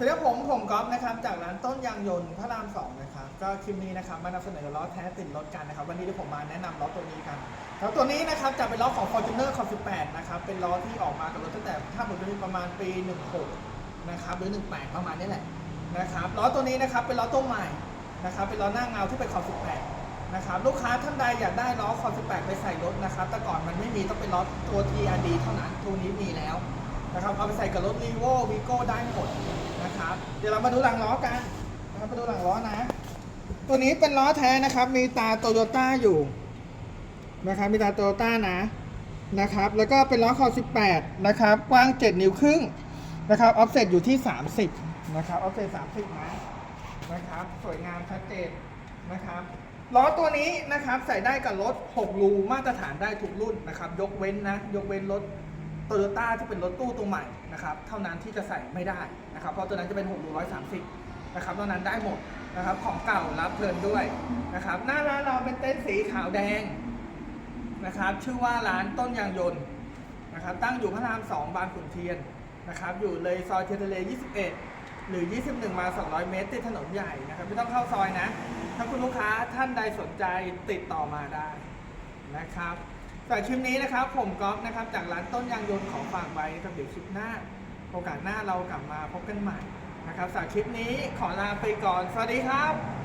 สวัสดีครับผมผมก๊อฟนะครับจากร้านต้นยางยนต์พระรามสองนะครับก็คลิปนี้นะครับมานำเสนอล้อแท้ติดรถกันนะครับวันนี้เดี๋ยวผมมาแนะนำล้อตัวนี้กันแล้วตัวนี้นะครับจะเป็นล้อของ Fortuner Cop 18นะครับเป็นล้อที่ออกมากับรถตั้งแต่ถ้าผมจะเป็นประมาณปี 16นะครับหรือ 18 ประมาณนี้แหละนะครับล้อตัวนี้นะครับเป็นล้อตัวใหม่นะครับเป็นล้อหน้าเงาที่เป็น Cop 18นะครับลูกค้าท่านใดอยากได้ล้อ Cop 18 ไปใส่รถนะครับแต่ก่อนมันไม่มีต้องเป็นล้อตัว TRD เท่านั้นตัวนี้มีแล้วนะครับเอาไปใส่กับรถรีโววีโก้ได้หมด นะครับ เดี๋ยวเรามาดูหลังล้อกันนะครับมาดูหลังล้อนะ ตัวนี้เป็นล้อแท้นะครับ มีตาโตโยต้าอยู่นะครับ มีตาโตโยต้านะนะครับ แล้วก็เป็นล้อคอ18 นะครับ กว้าง 7 นิ้วครึ่งนะครับออฟเซ็ตอยู่ที่ 30 นะครับออฟเซ็ต30นะนะครับ สวยงามชัดเจนนะครับล้อตัวนี้นะครับใส่ได้กับรถ 6 รูมาตรฐานได้ทุกรุ่นนะครับ ยกเว้นนะ ยกเว้นรถ โตโยต้าที่เป็นรถตู้ตัวใหม่นะครับเท่านั้นที่จะใส่ไม่ได้นะครับเพราะตัวนั้นจะเป็น6 1 3 0นะครับตอนนั้นได้หมดนะครับของเก่ารับเพลินด้วยนะครับหน้าร้านเราเป็นเต็นท์สีขาวแดงนะครับชื่อว่าร้านต้นยางยนต์นะครับตั้งอยู่พระราม2บางขุนเทียนนะครับอยู่เลยซอยเทียนทะเล21 หรือ 21 มา 200 เมตรติดถนนใหญ่นะครับไม่ต้องเข้าซอยนะ ถ้าคุณลูกค้าท่านใดสนใจติดต่อมาได้นะครับ แต่คลิปนี้นะครับ ผมก๊อฟนะครับ จากร้านต้นยางยนต์ของฝากไว้นะครับเดี๋ยวคลิปหน้า โอกาสหน้าเรากลับมาพบกันใหม่นะครับสำหรับคลิปนี้ขอลาไปก่อน สวัสดีครับ